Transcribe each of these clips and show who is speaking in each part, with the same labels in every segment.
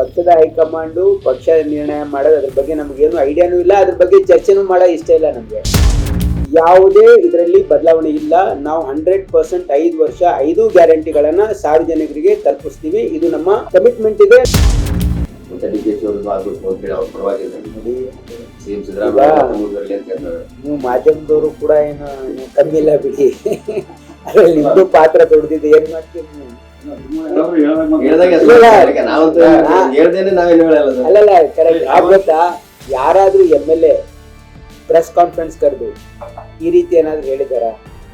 Speaker 1: ಪಕ್ಷದ ಹೈಕಮಾಂಡು ಪಕ್ಷ ನಿರ್ಣಯ ಮಾಡೋದು ಅದ್ರ ಬಗ್ಗೆ ನಮಗೇನು ಐಡಿಯಾನೂ ಇಲ್ಲ. ಅದ್ರ ಬಗ್ಗೆ ಚರ್ಚೆನೂ ಮಾಡೋ ಇಷ್ಟ ಇಲ್ಲ ನಮಗೆ. ಯಾವುದೇ ಇದರಲ್ಲಿ ಬದಲಾವಣೆ ಇಲ್ಲ. ನಾವು ಹಂಡ್ರೆಡ್ ಪರ್ಸೆಂಟ್ ಐದು ವರ್ಷ ಐದು ಗ್ಯಾರಂಟಿಗಳನ್ನ ಸಾರ್ವಜನಿಕರಿಗೆ ತಲುಪಿಸ್ತೀವಿ. ಇದು ನಮ್ಮ ಕಮಿಟ್ಮೆಂಟ್ ಇದೆ. ನೀವು ಮಾಧ್ಯಮದವರು ಕೂಡ ಏನು ಕಮ್ಮಿ ಇಲ್ಲ ಬಿಡಿ. ಅದರಲ್ಲಿ ಪಾತ್ರ ದೊಡ್ಡದಿದೆ. ಏನ್ ಮಾಡ್ತೀವಿ ನೀವು? ಅಲ್ಲಲ್ಲ ಕರೆಕ್ಟ್ ಗೊತ್ತಾ? ಯಾರಾದ್ರೂ M L A press conference ಕರೆದು ಈ ರೀತಿ ಏನಾದ್ರು ಹೇಳಿದಾರ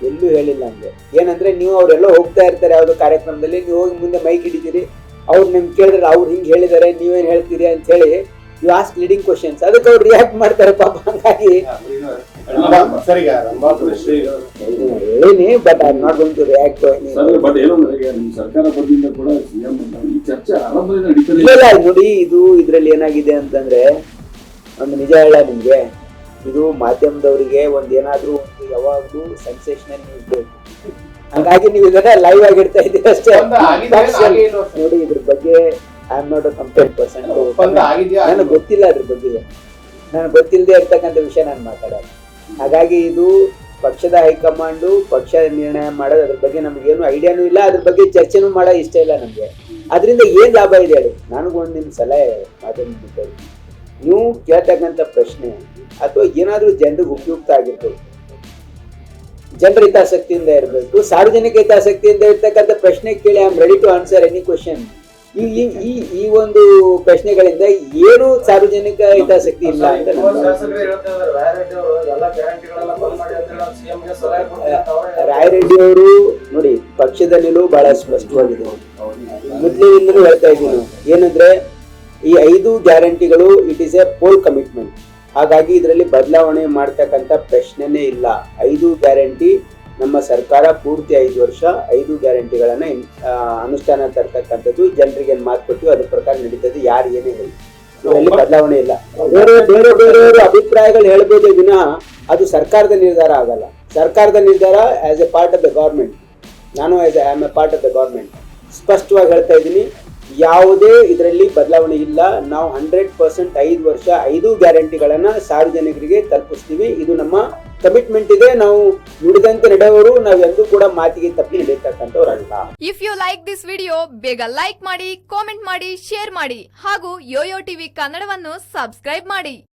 Speaker 1: ಎಲ್ಲೂ ಹೇಳಿಲ್ಲ ನಮ್ಗೆ. ಏನಂದ್ರೆ ನೀವು ಅವರೆಲ್ಲ ಹೋಗ್ತಾ ಇರ್ತಾರೆ ಯಾವ್ದೋ ಕಾರ್ಯಕ್ರಮದಲ್ಲಿ ನೀವು ಹೋಗಿ ಮುಂದೆ ಮೈಕ್ ಹಿಡಿತೀರಿ. ಅವ್ರು ನಿಮ್ಗೆ ಕೇಳಿದ್ರೆ ಅವ್ರು ಹಿಂಗೆ ಹೇಳಿದಾರೆ ನೀವೇನು ಹೇಳ್ತೀರಿ ಅಂತ ಹೇಳಿ ಯು ಆಸ್ಕ್ ಲೀಡಿಂಗ್ ಕ್ವಶನ್ಸ್ ಅದಕ್ಕೆ ಅವ್ರು ರಿಯಾಕ್ಟ್ ಮಾಡ್ತಾರೆ ಪಾಪ. ಹಂಗಾಗಿ
Speaker 2: Rambhapura
Speaker 1: but I not going to react
Speaker 3: sir but ಏನಂದ್ರೆ ಸರ್ಕಾರ ಬದಿಯಿಂದ ಕೂಡ ಸಿಎಂ ಈ ಚರ್ಚೆ ಆರಂಭದಿಂದ ನಡೀತದೆ
Speaker 1: ನೋಡಿ ಇದು ಇದರಲ್ಲಿ ಏನಾಗಿದೆ ಅಂತಂದ್ರೆ ಒಂದು ನಿಜ ಹೇಳ ನಿಮಗೆ ಇದು ಮಾಧ್ಯಮದವರಿಗೆ ಒಂದು ಏನಾದರೂ ಒಂದು ಯಾವಾಗಲೂ ಸೆನ್ಸೇಷನಲ್ ನ್ಯೂಸ್ ಬೇಕು. ಹಾಗಾಗಿ ನೀವು ಇದನ್ನ ಲೈವ್ ಆಗಿಡ್ತಾ ಇದ್ದೀರಿ ಅಷ್ಟೇ.
Speaker 2: ಆಗೇ
Speaker 1: ನೋಡಿ ಇದ್ರ ಬಗ್ಗೆ I am not a complaint person ನನಗೆ ಗೊತ್ತಿಲ್ಲ ಅದ್ರ ಬಗ್ಗೆ. ನನಗೆ ಗೊತ್ತಿಲ್ಲದೆ ಇರ್ತಕ್ಕಂಥ ವಿಷಯ ನಾನು ಮಾತಾಡೋದು. ಹಾಗಾಗಿ ಇದು ಪಕ್ಷದ ಹೈಕಮಾಂಡು ಪಕ್ಷ ನಿರ್ಣಯ ಮಾಡೋದು ಅದ್ರ ಬಗ್ಗೆ ನಮಗೇನು ಐಡಿಯಾನೂ ಇಲ್ಲ. ಅದ್ರ ಬಗ್ಗೆ ಚರ್ಚೆನೂ ಮಾಡೋ ಇಷ್ಟ ಇಲ್ಲ ನಮಗೆ. ಅದರಿಂದ ಏನು ಲಾಭ ಇದೆ ಹೇಳಿ? ನನಗೊಂದು ನಿಮ್ಮ ನಿಮ್ ಸಲಹೆ ಮಾಧ್ಯಮ ನೀವು ಕೇಳ್ತಕ್ಕಂಥ ಪ್ರಶ್ನೆ ಅಥವಾ ಏನಾದ್ರೂ ಜನರಿಗೆ ಉಪಯುಕ್ತ ಆಗಿರ್ಬೇಕು. ಜನರ ಹಿತಾಸಕ್ತಿಯಿಂದ ಇರಬೇಕು, ಸಾರ್ವಜನಿಕ ಹಿತಾಸಕ್ತಿಯಿಂದ ಇರ್ತಕ್ಕಂಥ ಪ್ರಶ್ನೆ ಕೇಳಿ I am ready to answer any question ಈ- ಈ ಈ ಒಂದು ಪ್ರಶ್ನೆಗಳಿಂದ ಏನು ಸಾರ್ವಜನಿಕ ಹಿತಾಸಕ್ತಿ ಇಲ್ಲ ಅಂತ
Speaker 2: ರಾಯರೆಡ್ಡಿ ಅವರು
Speaker 1: ನೋಡಿ ಪಕ್ಷದ ನಿಲುವು ಬಹಳ ಸ್ಪಷ್ಟವಾಗಿದೆ. ಮೊದಲಿನಿಂದಲೂ ಹೇಳ್ತಾ ಇದ್ದೀನಿ, ಏನಂದ್ರೆ ಈ ಐದು ಗ್ಯಾರಂಟಿಗಳು it is a poll commitment ಹಾಗಾಗಿ ಇದರಲ್ಲಿ ಬದಲಾವಣೆ ಮಾಡ್ತಕ್ಕಂಥ ಪ್ರಶ್ನೆನೇ ಇಲ್ಲ. ಐದು ಗ್ಯಾರಂಟಿ ನಮ್ಮ ಸರ್ಕಾರ ಪೂರ್ತಿ ಐದು ವರ್ಷ ಐದು ಗ್ಯಾರಂಟಿಗಳನ್ನ ಅನುಷ್ಠಾನ ತರ್ತಕ್ಕಂಥದ್ದು, ಜನರಿಗೆ ಏನು ಮಾತು ಕೊಟ್ಟು ಅದ್ರ ಪ್ರಕಾರ ನಡೀತದೆ, ಯಾರು ಏನೇ ಹೇಳಿ. ಬದಲಾವಣೆ ಇಲ್ಲ. ಬೇರೆ ಬೇರೆ ಬೇರೆಯವರು ಅಭಿಪ್ರಾಯಗಳು ಹೇಳ್ಬೋದೇ ವಿನಃ ಅದು ಸರ್ಕಾರದ ನಿರ್ಧಾರ ಆಗಲ್ಲ. ಸರ್ಕಾರದ ನಿರ್ಧಾರ as a part of the government ನಾನು as am a part of the government ಸ್ಪಷ್ಟವಾಗಿ ಹೇಳ್ತಾ ಇದ್ದೀನಿ, ಯಾವುದೇ ಇದರಲ್ಲಿ ಬದಲಾವಣೆ ಇಲ್ಲ. ನಾವು ಹಂಡ್ರೆಡ್ ಪರ್ಸೆಂಟ್ ಐದು ವರ್ಷ, ಐದು ಗ್ಯಾರಂಟಿಗಳನ್ನು ಸಾರ್ವಜನಿಕರಿಗೆ ತಲುಪಿಸ್ತೀವಿ. ಇದು ನಮ್ಮ ಕಮಿಟ್ಮೆಂಟ್ ಇದೆ. ನಾವು ನುಡಿದಂತೆ ನಾವು ಎಂದೂ ಕೂಡ ಮಾತಿಗೆ ತಪ್ಪಿ ನಡೆಯತಕ್ಕಂಥವ್ರಲ್ಲ.
Speaker 4: If you like this video ಬೇಗ ಲೈಕ್ ಮಾಡಿ ಕಾಮೆಂಟ್ ಮಾಡಿ ಶೇರ್ ಮಾಡಿ. ಹಾಗೂ ಯೋಯೋ ಟಿವಿ ಕನ್ನಡವನ್ನು ಸಬ್ಸ್ಕ್ರೈಬ್ ಮಾಡಿ.